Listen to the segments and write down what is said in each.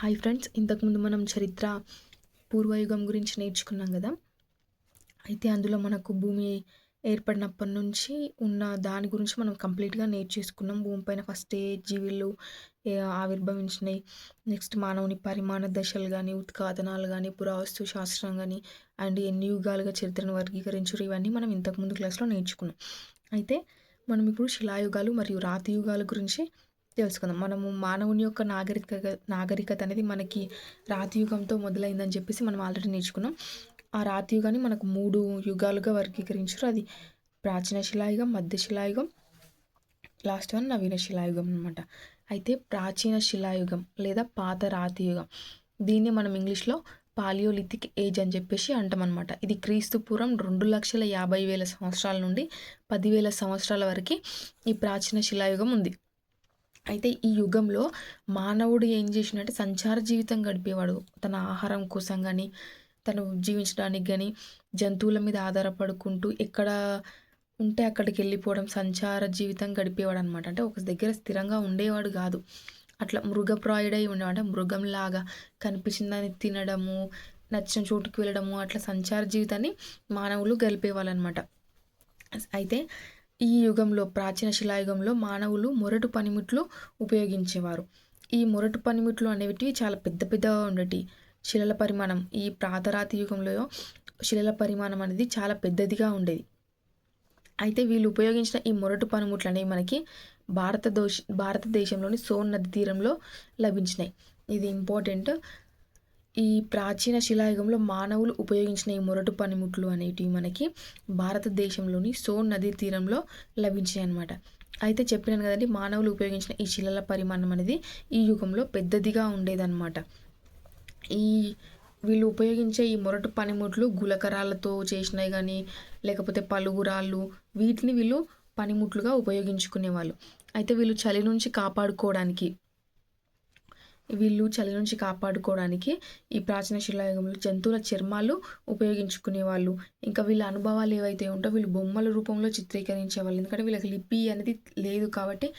Hi friends ఇంతకుముందు మనం చరిత్ర పూర్వయుగం గురించి నేర్చుకున్నాం కదా? అయితే అందులో మనకు భూమి ఏర్పడినప్పటి నుంచి ఉన్న దాని గురించి మనం కంప్లీట్గా నేర్చేసుకున్నాం. భూమిపైన ఫస్ట్ ఏ జీవులు ఆవిర్భవించినాయి నెక్స్ట్ మానవుని పరిమాణ దశలు కానీ ఉత్కాతనాలు కానీ పురావస్తు శాస్త్రం కానీ అండ్ ఎన్ని యుగాలుగా చరిత్రను వర్గీకరించారు ఇవన్నీ మనం ఇంతకుముందు క్లాస్లో నేర్చుకున్నాం. అయితే మనం ఇప్పుడు శిలాయుగాలు మరియు రాతి యుగాల గురించి తెలుసుకుందాం. మనము మానవుని యొక్క నాగరిక నాగరికత అనేది మనకి రాతి యుగంతో మొదలైందని చెప్పేసి మనం ఆల్రెడీ నేర్చుకున్నాం. ఆ రాతి యుగాన్ని మనకు మూడు యుగాలుగా వర్గీకరించారు. అది ప్రాచీన శిలాయుగం మధ్య శిలాయుగం లాస్ట్ వన్ నవీన శిలాయుగం అనమాట అయితే ప్రాచీన శిలాయుగం లేదా పాత రాతి యుగం దీన్ని మనం ఇంగ్లీష్లో పాలియోలిథిక్ ఏజ్ అని చెప్పేసి అంటామన్నమాట ఇది క్రీస్తు పూర్వం రెండు లక్షల యాభై వేల సంవత్సరాల నుండి పదివేల సంవత్సరాల వరకు ఈ ప్రాచీన శిలాయుగం ఉంది. అయితే ఈ యుగంలో మానవుడు ఏం చేసినట్టే సంచార జీవితం గడిపేవాడు. తన ఆహారం కోసం కానీ తను జీవించడానికి కానీ జంతువుల మీద ఆధారపడుకుంటూ ఎక్కడ ఉంటే అక్కడికి వెళ్ళిపోవడం సంచార జీవితం గడిపేవాడు అనమాట అంటే ఒక దగ్గర స్థిరంగా ఉండేవాడు కాదు. అట్లా మృగప్రాయుడై ఉండేవాడు. మృగంలాగా కనిపించిందని తినడము నచ్చిన చోటుకి వెళ్ళడము అట్లా సంచార జీవితాన్ని మానవులు గడిపేవాళ్ళు అనమాట అయితే ఈ యుగంలో ప్రాచీన శిలాయుగంలో మానవులు మొరటు పనిముట్లు ఉపయోగించేవారు. ఈ మొరటు పనిముట్లు అనేవి చాలా పెద్ద పెద్దగా ఉండేవి శిలల పరిమాణం ఈ ప్రాతరాతి యుగంలో శిలల పరిమాణం అనేది చాలా పెద్దదిగా ఉండేది. అయితే వీళ్ళు ఉపయోగించిన ఈ మొరటు పనిముట్లు అనేవి మనకి భారతదేశ భారతదేశంలోని సోన్ నది తీరంలో లభించినాయి. ఇది ఇంపార్టెంట్ ఈ ప్రాచీన శిలాయుగంలో మానవులు ఉపయోగించిన ఈ మొరటు పనిముట్లు అనేటివి మనకి భారతదేశంలోని సోన్ నదీ తీరంలో లభించాయి అనమాట అయితే చెప్పినాను కదండి మానవులు ఉపయోగించిన ఈ శిలల పరిమాణం అనేది ఈ యుగంలో పెద్దదిగా ఉండేదన్నమాట. ఈ వీళ్ళు ఉపయోగించే ఈ మొరటు పనిముట్లు గులకరాలతో చేసినవి కానీ లేకపోతే పలుగురాళ్ళు వీటిని వీళ్ళు పనిముట్లుగా ఉపయోగించుకునేవాళ్ళు. అయితే వీళ్ళు చలి నుంచి కాపాడుకోవడానికి వీళ్ళు చలి నుంచి కాపాడుకోవడానికి ఈ ప్రాచీన శిలాయుగంలో జంతువుల చర్మాలు ఉపయోగించుకునే వాళ్ళు ఇంకా వీళ్ళ అనుభవాలు ఏవైతే ఉంటో వీళ్ళు బొమ్మల రూపంలో చిత్రీకరించే వాళ్ళు ఎందుకంటే వీళ్ళకి లిపి అనేది లేదు కాబట్టి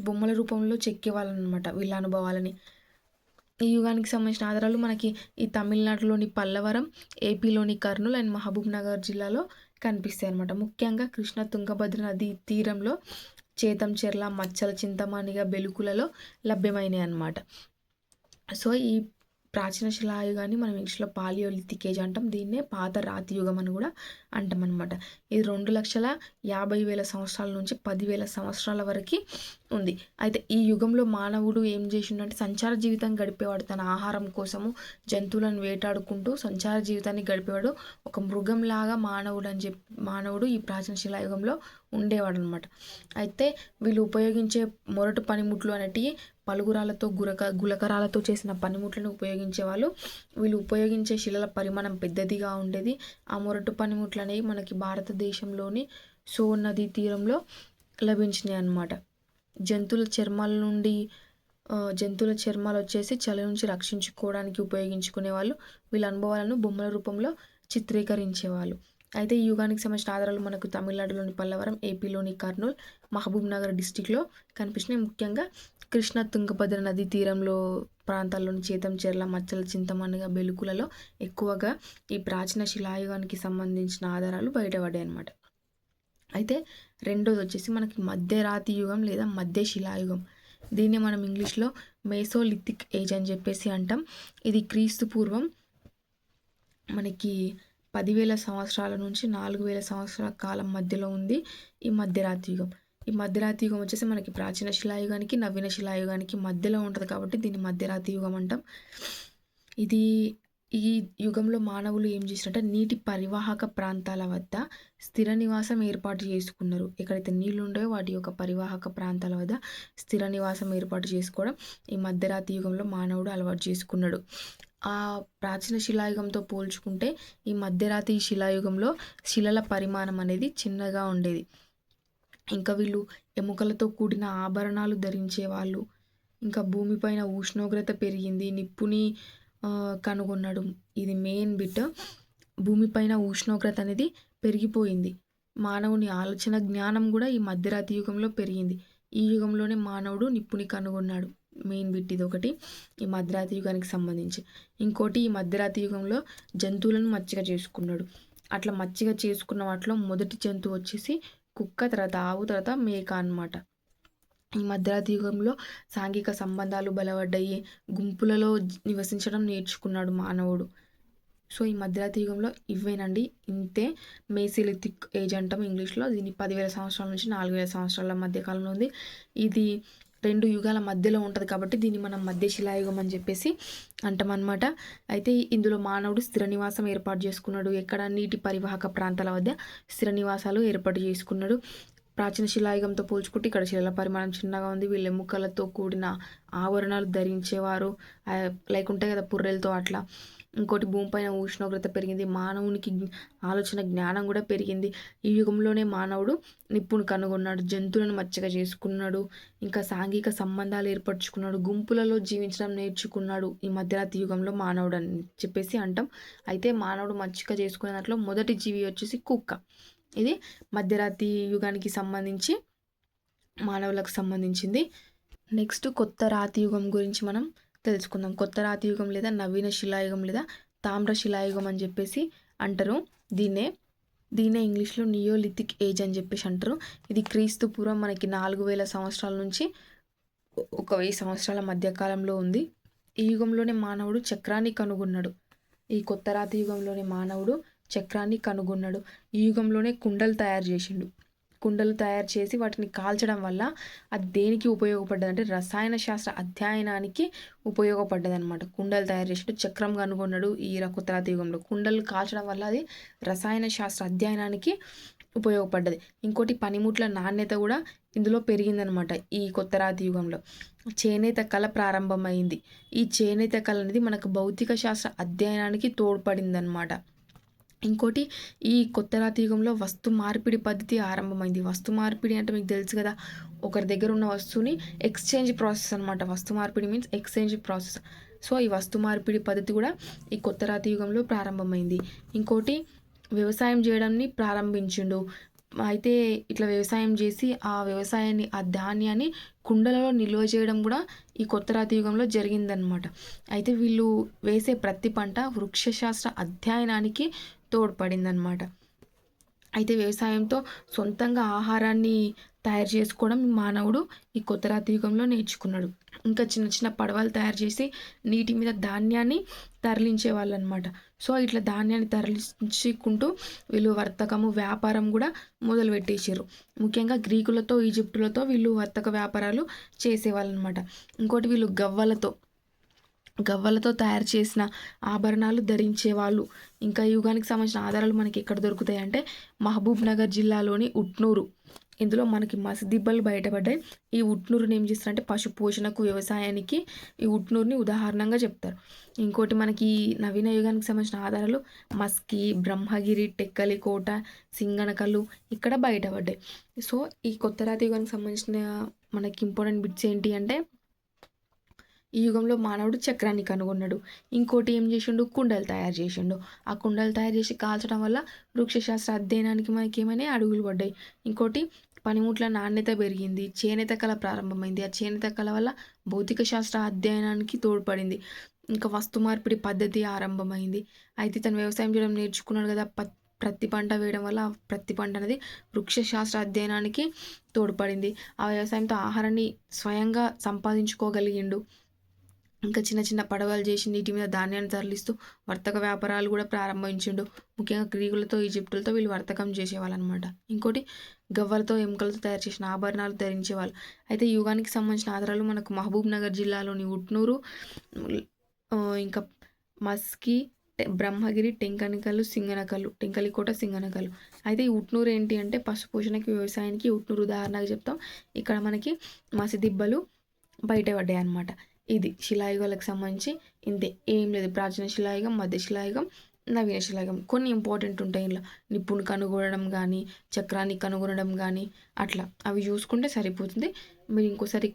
బొమ్మల రూపంలో చెక్కేవాళ్ళు అనమాట వీళ్ళ అనుభవాలని. ఈ యుగానికి సంబంధించిన ఆధారాలు మనకి ఈ తమిళనాడులోని పల్లవరం ఏపీలోని కర్నూలు అండ్ మహబూబ్ నగర్ జిల్లాలో కనిపిస్తాయి అనమాట ముఖ్యంగా కృష్ణ తుంగభద్ర నది తీరంలో చేతంచెర్ల మచ్చల చింతమానిగా బెలుకులలో లభ్యమైనాయి అన్నమాట. సో ఈ ప్రాచీన శిలాయుగాన్ని మనం ఇంగ్లీష్లో పాలియోలిథిక్ ఏజ్ అంటాం. దీన్నే పాత రాతి యుగం అని కూడా అంటాం అనమాట ఇది రెండు లక్షల యాభై వేల సంవత్సరాల నుంచి పదివేల సంవత్సరాల వరకు ఉంది. అయితే ఈ యుగంలో మానవుడు ఏం చేసిండంటే సంచార జీవితం గడిపేవాడు తన ఆహారం కోసము జంతువులను వేటాడుకుంటూ సంచార జీవితాన్ని గడిపేవాడు. ఒక మృగంలాగా మానవుడు అని చెప్పి మానవుడు ఈ ప్రాచీన శిలాయుగంలో ఉండేవాడు అనమాట అయితే వీళ్ళు ఉపయోగించే మొరటు పనిముట్లు అనేటివి పలుగురాలతో గురక గులకరాలతో చేసిన పనిముట్లను ఉపయోగించేవాళ్ళు. వీళ్ళు ఉపయోగించే శిలల పరిమాణం పెద్దదిగా ఉండేది. ఆ మొరటు పనిముట్లు అనేవి మనకి భారతదేశంలోని సో నదీ తీరంలో లభించినాయి అన్నమాట జంతువుల చర్మాల నుండి జంతువుల చర్మాలు వచ్చేసి చలి నుంచి రక్షించుకోవడానికి ఉపయోగించుకునే వాళ్ళు వీళ్ళ అనుభవాలను బొమ్మల రూపంలో చిత్రీకరించేవాళ్ళు. అయితే ఈ యుగానికి సంబంధించిన ఆధారాలు మనకు తమిళనాడులోని పల్లవరం ఏపీలోని కర్నూలు మహబూబ్ నగర్ డిస్టిక్లో కనిపించినాయి ముఖ్యంగా కృష్ణ తుంగభద్ర నది తీరంలో ప్రాంతాల్లోని చేతంచెర్ల మచ్చల చింతమనగా బెలుకులలో ఎక్కువగా ఈ ప్రాచీన శిలాయుగానికి సంబంధించిన ఆధారాలు బయటపడ్డాయి అన్నమాట. అయితే రెండోది వచ్చేసి మనకి మధ్యరాతి యుగం లేదా మధ్య శిలాయుగం. దీన్ని మనం ఇంగ్లీష్లో మేసోలిథిక్ ఏజ్ అని చెప్పేసి అంటాం. ఇది క్రీస్తు పూర్వం మనకి పదివేల సంవత్సరాల నుంచి నాలుగు వేల సంవత్సరాల కాలం మధ్యలో ఉంది ఈ మధ్యరాతి యుగం. ఈ మధ్యరాతి యుగం వచ్చేసి మనకి ప్రాచీన శిలాయుగానికి నవీన శిలాయుగానికి మధ్యలో ఉంటుంది కాబట్టి దీన్ని మధ్యరాతి యుగం అంటాం. ఇది ఈ యుగంలో మానవులు ఏం చేసినట్టే నీటి పరివాహక ప్రాంతాల వద్ద స్థిర నివాసం ఏర్పాటు చేసుకున్నారు. ఎక్కడైతే నీళ్ళు ఉండవో వాటి యొక్క పరివాహక ప్రాంతాల వద్ద స్థిర నివాసం ఏర్పాటు చేసుకోవడం ఈ మధ్యరాతి యుగంలో మానవుడు అలవాటు చేసుకున్నాడు. ఆ ప్రాచీన శిలాయుగంతో పోల్చుకుంటే ఈ మధ్యరాతి శిలాయుగంలో శిలల పరిమాణం అనేది చిన్నగా ఉండేది. ఇంకా వీళ్ళు ఎముకలతో కూడిన ఆభరణాలు ధరించేవాళ్ళు ఇంకా భూమిపైన ఉష్ణోగ్రత పెరిగింది. నిప్పుని కనుగొన్నాడు. ఇది మెయిన్ బిట్. భూమిపైన ఉష్ణోగ్రత అనేది పెరిగిపోయింది. మానవుని ఆలోచన జ్ఞానం కూడా ఈ మధ్యరాతి యుగంలో పెరిగింది. ఈ యుగంలోనే మానవుడు నిప్పుని కనుగొన్నాడు. మెయిన్ బిట్ ఇది ఒకటి ఈ మధ్యరాతి యుగానికి సంబంధించి. ఇంకోటి ఈ మధ్యరాతి యుగంలో జంతువులను మచ్చిగా చేసుకున్నాడు. అట్లా మచ్చిక చేసుకున్న వాటిలో మొదటి జంతువు వచ్చేసి కుక్క తర్వాత ఆవు తర్వాత మేక అన్నమాట. ఈ మధ్యరాతి యుగంలో సాంఘిక సంబంధాలు బలపడ్డాయి. గుంపులలో నివసించడం నేర్చుకున్నాడు మానవుడు. సో ఈ మధ్యరాతి యుగంలో ఇవేనండి ఇంతే మేసిలిథిక్ ఏజ్ అంటాం ఇంగ్లీష్లో. దీన్ని పదివేల సంవత్సరాల నుంచి నాలుగు వేల సంవత్సరాల మధ్య కాలంలో ఉంది. ఇది రెండు యుగాల మధ్యలో ఉంటుంది కాబట్టి దీన్ని మనం మధ్య శిలాయుగం అని చెప్పేసి అంటామన్నమాట అయితే ఇందులో మానవుడు స్థిర నివాసం ఏర్పాటు చేసుకున్నాడు. ఎక్కడ? నీటి పరివాహక ప్రాంతాల వద్ద స్థిర నివాసాలు ఏర్పాటు చేసుకున్నాడు. ప్రాచీన శిలాయుగంతో పోల్చుకుంటే ఇక్కడ శిలల పరిమాణం చిన్నగా ఉంది. వీళ్ళు ఎముకలతో కూడిన ఆవరణాలు ధరించేవారు. లైక్ ఉంటాయి కదా పుర్రెలతో అట్లా. ఇంకోటి భూమిపైన ఉష్ణోగ్రత పెరిగింది మానవునికి ఆలోచన జ్ఞానం కూడా పెరిగింది. ఈ యుగంలోనే మానవుడు నిప్పును కనుగొన్నాడు జంతువులను మచ్చగా చేసుకున్నాడు ఇంకా సాంఘిక సంబంధాలు ఏర్పరచుకున్నాడు గుంపులలో జీవించడం నేర్చుకున్నాడు. ఈ మధ్యరాత్రి యుగంలో మానవుడు అని చెప్పేసి అంటాం. అయితే మానవుడు మచ్చిక చేసుకునే దాంట్లో మొదటి జీవి వచ్చేసి కుక్క. ఇది మధ్యరాత్రి యుగానికి సంబంధించి మానవులకు సంబంధించింది. నెక్స్ట్ కొత్త రాతి యుగం గురించి మనం తెలుసుకుందాం. కొత్త రాతి యుగం లేదా నవీన శిలాయుగం లేదా తామ్ర శిలాయుగం అని చెప్పేసి అంటారు. దీన్నే దీన్నే ఇంగ్లీష్లో నియోలిథిక్ ఏజ్ అని చెప్పేసి అంటారు. ఇది క్రీస్తు పూర్వం మనకి నాలుగు వేల సంవత్సరాల నుంచి ఒక వెయ్యి సంవత్సరాల మధ్యకాలంలో ఉంది. ఈ యుగంలోనే మానవుడు చక్రాన్ని కనుగొన్నాడు. ఈ కొత్త రాతి యుగంలోనే మానవుడు చక్రాన్ని కనుగొన్నాడు. ఈ యుగంలోనే కుండలు తయారు చేసిండు. కుండలు తయారు చేసి వాటిని కాల్చడం వల్ల అది దేనికి ఉపయోగపడ్డది అంటే రసాయన శాస్త్ర అధ్యయనానికి ఉపయోగపడ్డది అనమాట కుండలు తయారు చేసినట్టు చక్రం కనుగొన్నాడు ఈ కొత్తరాతి యుగంలో కుండలు కాల్చడం వల్ల అది రసాయన శాస్త్ర అధ్యయనానికి ఉపయోగపడ్డది. ఇంకోటి పనిముట్ల నాణ్యత కూడా ఇందులో పెరిగిందనమాట ఈ కొత్త రాతి యుగంలో చేనేత కళ ప్రారంభమైంది. ఈ చేనేత కళ అనేది మనకు భౌతిక శాస్త్ర అధ్యయనానికి తోడ్పడిందనమాట ఇంకోటి ఈ కొత్త రాతి యుగంలో వస్తు మార్పిడి పద్ధతి ఆరంభమైంది. వస్తు మార్పిడి అంటే మీకు తెలుసు కదా ఒకరి దగ్గర ఉన్న వస్తువుని ఎక్స్చేంజ్ ప్రాసెస్ అనమాట వస్తు మార్పిడి మీన్స్ ఎక్స్చేంజ్ ప్రాసెస్. సో ఈ వస్తు మార్పిడి పద్ధతి కూడా ఈ కొత్త రాతి యుగంలో ప్రారంభమైంది. ఇంకోటి వ్యవసాయం చేయడాన్ని ప్రారంభించిండు. అయితే ఇట్లా వ్యవసాయం చేసి ఆ వ్యవసాయాన్ని ఆ ధాన్యాన్ని కుండలలో నిల్వ చేయడం కూడా ఈ కొత్త రాతి యుగంలో జరిగిందనమాట అయితే వీళ్ళు వేసే ప్రతి పంట వృక్షశాస్త్ర అధ్యయనానికి తోడ్పడిందనమాట అయితే వ్యవసాయంతో సొంతంగా ఆహారాన్ని తయారు చేసుకోవడం మానవుడు ఈ కొత్త రాతి యుగంలో నేర్చుకున్నాడు. ఇంకా చిన్న చిన్న పడవలు తయారు చేసి నీటి మీద ధాన్యాన్ని తరలించే వాళ్ళు అనమాట సో ఇట్లా ధాన్యాన్ని తరలించుకుంటూ వీళ్ళు వర్తకము వ్యాపారం కూడా మొదలుపెట్టేసారు ముఖ్యంగా గ్రీకులతో ఈజిప్టులతో వీళ్ళు వర్తక వ్యాపారాలు చేసేవాళ్ళు అనమాట ఇంకోటి వీళ్ళు గవ్వలతో గవ్వలతో తయారు చేసిన ఆభరణాలు ధరించేవాళ్ళు. ఇంకా యుగానికి సంబంధించిన ఆధారాలు మనకి ఎక్కడ దొరుకుతాయి అంటే మహబూబ్ నగర్ జిల్లాలోని ఉట్నూరు. ఇందులో మనకి మసదిబ్బలు బయటపడ్డాయి. ఈ ఉట్నూరుని ఏం చేస్తారంటే పశు పోషణకు వ్యవసాయానికి ఈ ఉట్నూరుని ఉదాహరణంగా చెప్తారు. ఇంకోటి మనకి నవీన యుగానికి సంబంధించిన ఆధారాలు మస్కి బ్రహ్మగిరి టెక్కలి కోట సింగనకల్లు ఇక్కడ బయటపడ్డాయి. సో ఈ కొత్త రాతి యుగానికి సంబంధించిన మనకి ఇంపార్టెంట్ బిట్స్ ఏంటి అంటే ఈ యుగంలో మానవుడు చక్రాన్ని కనుగొన్నాడు. ఇంకోటి ఏం చేసిండు? కుండలు తయారు చేసిండు. ఆ కుండలు తయారు చేసి కాల్చడం వల్ల వృక్షశాస్త్ర అధ్యయనానికి మనకి ఏమైనా అడుగులు పడ్డాయి. ఇంకోటి పనిముట్ల నాణ్యత పెరిగింది. చేనేత కళ ప్రారంభమైంది. ఆ చేనేత కళ వల్ల భౌతిక శాస్త్ర అధ్యయనానికి తోడ్పడింది. ఇంకా వస్తు మార్పిడి పద్ధతి ఆరంభమైంది. అయితే తను వ్యవసాయం చేయడం నేర్చుకున్నాడు కదా ప్రతి పంట వేయడం వల్ల ప్రతి పంట అనేది వృక్షశాస్త్ర అధ్యయనానికి తోడ్పడింది. ఆ వ్యవసాయంతో ఆహారాన్ని స్వయంగా సంపాదించుకోగలిగిండు. ఇంకా చిన్న చిన్న పడవలు చేసి నీటి మీద ధాన్యాన్ని తరలిస్తూ వర్తక వ్యాపారాలు కూడా ప్రారంభించిండు. ముఖ్యంగా గ్రీకులతో ఈజిప్టులతో వీళ్ళు వర్తకం చేసేవాళ్ళు అనమాట ఇంకోటి గవ్వలతో ఎముకలతో తయారు చేసిన ఆభరణాలు ధరించేవాళ్ళు. అయితే యుగానికి సంబంధించిన ఆధారాలు మనకు మహబూబ్ నగర్ జిల్లాలోని ఉట్నూరు ఇంకా మస్కి బ్రహ్మగిరి టెంకనికలు సింగనకలు టెంకలికోట సింగనకలు అయితే ఈ ఉట్నూరు ఏంటి అంటే పశుపోషణకి వ్యవసాయానికి ఉట్నూరు ఉదాహరణగా చెప్తాం. ఇక్కడ మనకి మసిదిబ్బలు బయటపడ్డాయి అనమాట ఇది శిలాయుగాలకు సంబంధించి ఇంతే. ఏం లేదు. ప్రాచీన శిలాయుగం మధ్య శిలాయుగం నవీన శిలాయుగం. కొన్ని ఇంపార్టెంట్ ఉంటాయి ఇలా నిప్పుని కనుగొనడం కానీ చక్రాన్ని కనుగొనడం కానీ అట్లా. అవి చూసుకుంటే సరిపోతుంది. మీరు ఇంకోసారి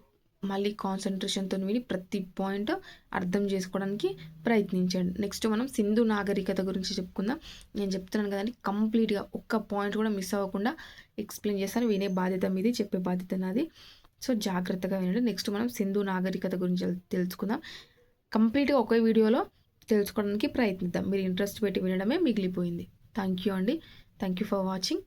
మళ్ళీ కాన్సన్ట్రేషన్తో విని ప్రతి పాయింట్ అర్థం చేసుకోవడానికి ప్రయత్నించండి. నెక్స్ట్ మనం సింధు నాగరికత గురించి చెప్పుకుందాం. నేను చెప్తున్నాను కదండి కంప్లీట్గా ఒక్క పాయింట్ కూడా మిస్ అవ్వకుండా ఎక్స్ప్లెయిన్ చేస్తాను. వినే బాధ్యత మీది చెప్పే బాధ్యత నాది. సో జాగ్రత్తగా వినండి. నెక్స్ట్ మనం సింధు నాగరికత గురించి తెల్- తెలుసుకుందాం. కంప్లీట్గా ఒకే వీడియోలో తెలుసుకోవడానికి ప్రయత్నిద్దాం. మీరు ఇంట్రెస్ట్ పెట్టి వినడమే మిగిలిపోయింది. థ్యాంక్ యూ అండి. Thank you for watching.